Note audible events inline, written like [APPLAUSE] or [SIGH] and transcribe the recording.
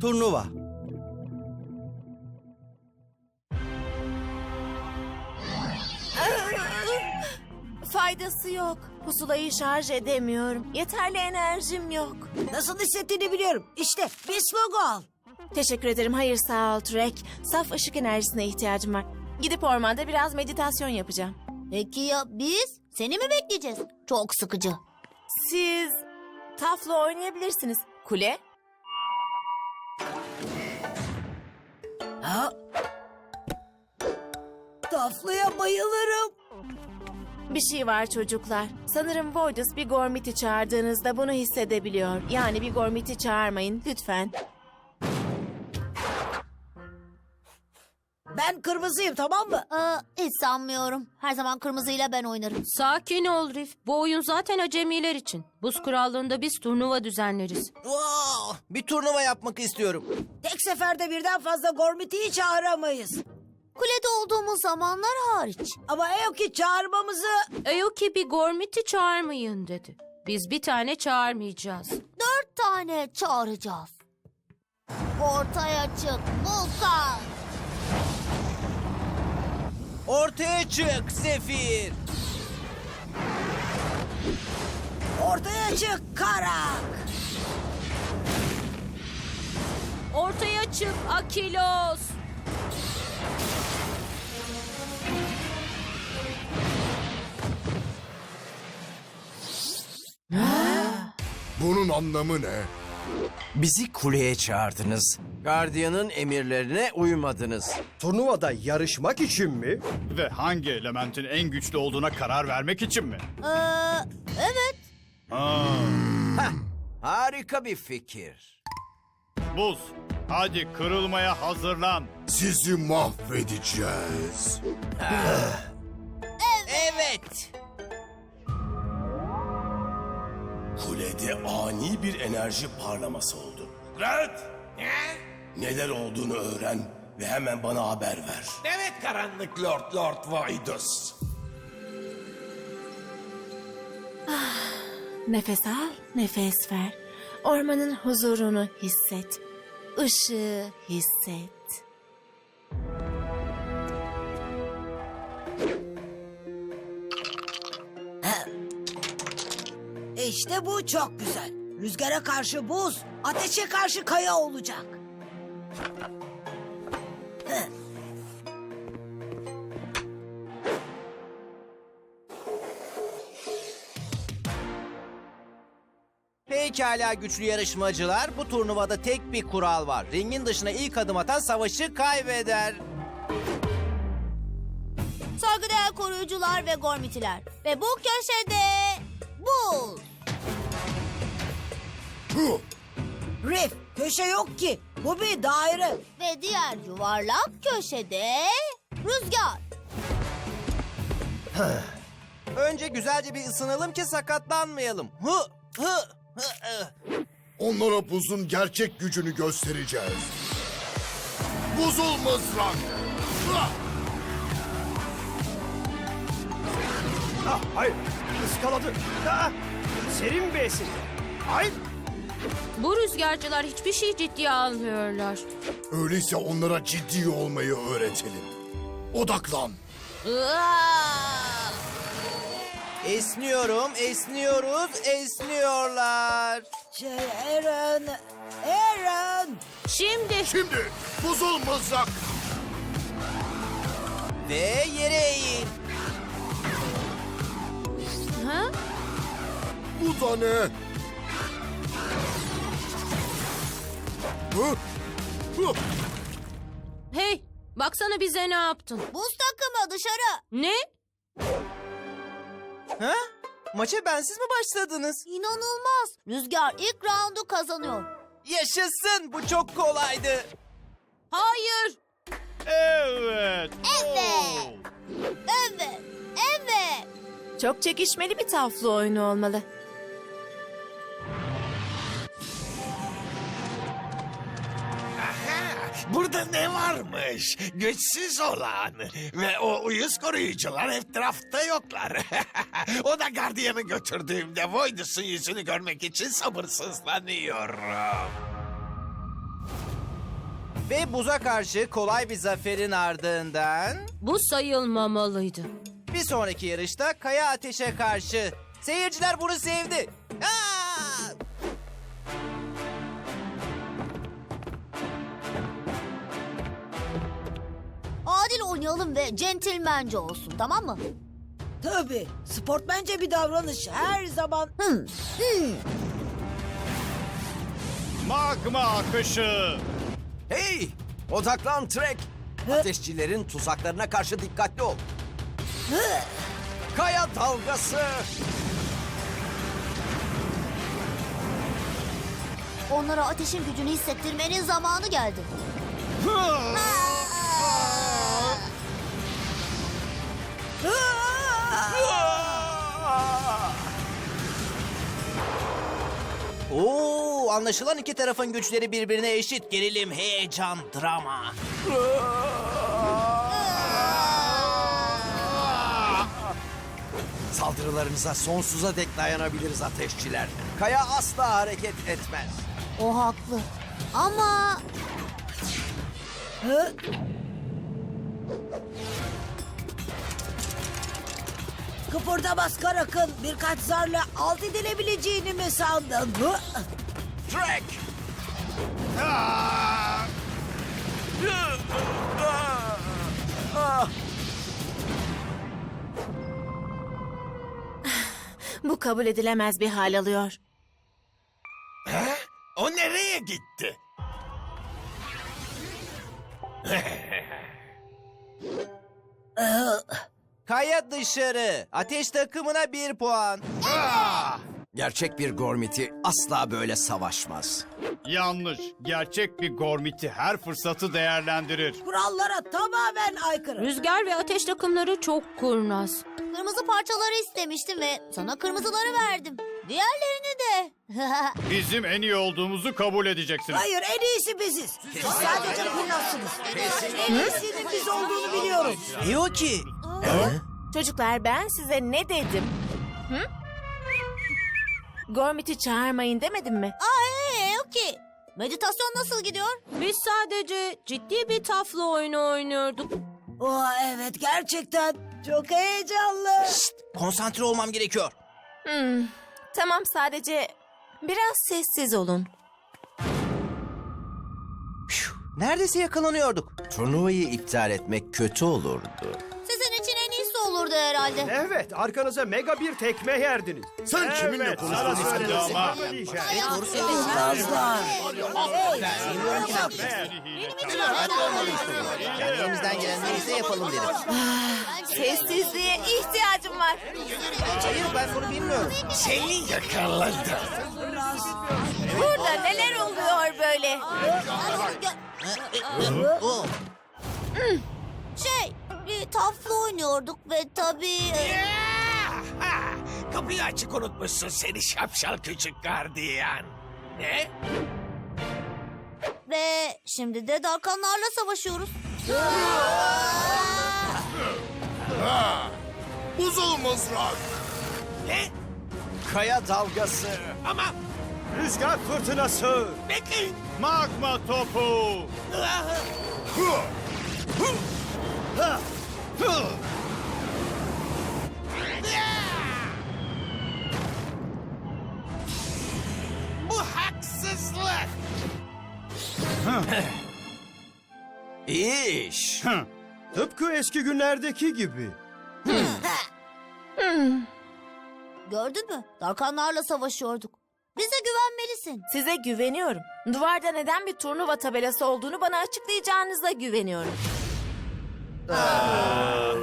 Turnuva. Faydası yok. Pusulayı şarj edemiyorum. Yeterli enerjim yok. Nasıl hissettiğini biliyorum. İşte bir slogan al. Teşekkür ederim. Hayır sağ ol Trek. Saf ışık enerjisine ihtiyacım var. Gidip ormanda biraz meditasyon yapacağım. Peki ya biz? Seni mi bekleyeceğiz? Çok sıkıcı. Siz tafla oynayabilirsiniz. Kule? Ha? Taflıya bayılırım. Bir şey var çocuklar. Sanırım Voidus bir Gormit'i çağırdığınızda bunu hissedebiliyor. Yani bir Gormit'i çağırmayın lütfen. Ben kırmızıyım tamam mı? Aa, hiç sanmıyorum. Her zaman kırmızıyla ben oynarım. Sakin ol Rif. Bu oyun zaten acemiler için. Buz krallığında biz turnuva düzenleriz. Wow, bir turnuva yapmak istiyorum. Tek seferde birden fazla Gormit'i hiç çağıramayız. Kulede olduğumuz zamanlar hariç. Ama Eoki çağırmamızı... Eoki bir Gormit'i çağırmayın dedi. Biz bir tane çağırmayacağız. Dört tane çağıracağız. Ortaya çık Vulkan. Ortaya çık Zefir. Ortaya çık Karak. Ortaya çık Akilos. Bunun anlamı ne? Bizi kuleye çağırdınız. Gardiyanın emirlerine uymadınız. Turnuvada yarışmak için mi? Ve hangi elementin en güçlü olduğuna karar vermek için mi? Ee, evet. Aa, Harika bir fikir. buz, hadi kırılmaya hazırlan. Sizi mahvedeceğiz. Evet. Kulede ani bir enerji parlaması oldu. Red! Neler olduğunu öğren ve hemen bana haber ver. Evet karanlık Lord Lord Voidus. Nefes al, nefes ver. Ormanın huzurunu hisset. Işığı hisset. İşte bu çok güzel. Rüzgara karşı buz, ateşe karşı kaya olacak. Pekala güçlü yarışmacılar. Bu turnuvada tek bir kural var. Ringin dışına ilk adım atan savaşı kaybeder. Saygıdeğer koruyucular ve gormitiler. Ve bu köşede buz. Rif, köşe yok ki. Bu bir daire. Ve diğer yuvarlak köşede rüzgar. [SIGHS] Önce güzelce bir ısınalım ki sakatlanmayalım. Hı, hı, hı, hı. Onlara buzun gerçek gücünü göstereceğiz. Buzul mızrak! Hıa! Ah, hayır. Iskaladı. Ah, serin bir esinti. Hayır. Bu rüzgarcılar hiçbir şey ciddiye almıyorlar. Öyleyse onlara ciddi olmayı öğretelim. Odaklan. Esniyorum, esniyoruz, esniyorlar. Şey, Aaron, Aaron. Şimdi Şimdi buzul mızrak! Ve yere eğil. ha? Bu da ne? Hey, baksana bize ne yaptın? Buz takımı dışarı. Ne? Ha? Maça bensiz mi başladınız? İnanılmaz. Rüzgar ilk roundu kazanıyor. Yaşasın, bu çok kolaydı. Hayır. Evet. Evet. Evet. Evet. Çok çekişmeli bir taflı oyunu olmalı. Burada ne varmış? Güçsüz olan. Ve o uyuz koruyucular etrafta yoklar. [LAUGHS] o da gardiyanı götürdüğümde Voidus'un yüzünü görmek için sabırsızlanıyorum. Ve buza karşı kolay bir zaferin ardından... Bu sayılmamalıydı. Bir sonraki yarışta kaya ateşe karşı. Seyirciler bunu sevdi. Aa! Oynayalım ve centilmence olsun tamam mı? Tabii. Sportmence bir davranış her zaman... Hmm. Magma akışı. Hey! Odaklan Trek. Ateşçilerin tuzaklarına karşı dikkatli ol. Kaya dalgası. Onlara ateşin gücünü hissettirmenin zamanı geldi. Oo, anlaşılan iki tarafın güçleri birbirine eşit. Gerilim, heyecan, drama. Saldırılarınıza sonsuza dek dayanabiliriz ateşçiler. Kaya asla hareket etmez. O haklı. Ama Hı? Kıpırdamaz Karak'ın birkaç zarla alt edilebileceğini mi sandın? Hı? Trek! Bu kabul edilemez bir hal alıyor. O nereye gitti? Kaya dışarı. Ateş takımına bir puan. Gerçek bir gormiti asla böyle savaşmaz. Yanlış. Gerçek bir gormiti her fırsatı değerlendirir. Kurallara tamamen aykırı. Rüzgar ve ateş takımları çok kurnaz. kırmızı parçaları istemiştim ve sana kırmızıları verdim. Diğerlerini de. [LAUGHS] Bizim en iyi olduğumuzu kabul edeceksiniz. Hayır en iyisi biziz. Siz sadece kurnazsınız. En iyisinin biz olduğunu biliyoruz. İyi o ki. Çocuklar ben size ne dedim? Hı? Gormit'i çağırmayın demedim mi? Aa ee, okey. Meditasyon nasıl gidiyor? Biz sadece ciddi bir tafla oyunu oynuyorduk. Oo, evet gerçekten çok heyecanlı. Konsantre olmam gerekiyor. Hmm, tamam sadece biraz sessiz olun. Neredeyse yakalanıyorduk. Turnuvayı iptal etmek kötü olurdu. Olurdu herhalde. Evet, arkanıza mega bir tekme yerdiniz. Sen kiminle sana konuştuğunu söyledim sanıyorsun? ama. Kurnazlar. Bilmiyorum ki ne yapacağız. Yani elimizden gelen neyse yapalım dedim. Sessizliğe ihtiyacım var. Hayır ben bunu bilmiyorum. Seni yakaladım. Burada neler oluyor böyle? Bir tafla oynuyorduk ve tabii... e, Ha, [LAUGHS] kapıyı açık unutmuşsun seni şapşal küçük gardiyan. Ne? Ve şimdi de Darkanlarla savaşıyoruz. Buzul mızrak. Ne? Kaya dalgası. Ama Rüzgar fırtınası. bekleyin. Magma topu. Bu haksızlık. İyi iş. Tıpkı eski günlerdeki gibi. Gördün mü? Darkanlarla savaşıyorduk. Bize güvenmelisin. Size güveniyorum. Duvarda neden bir turnuva tabelası olduğunu bana açıklayacağınıza güveniyorum. Ha?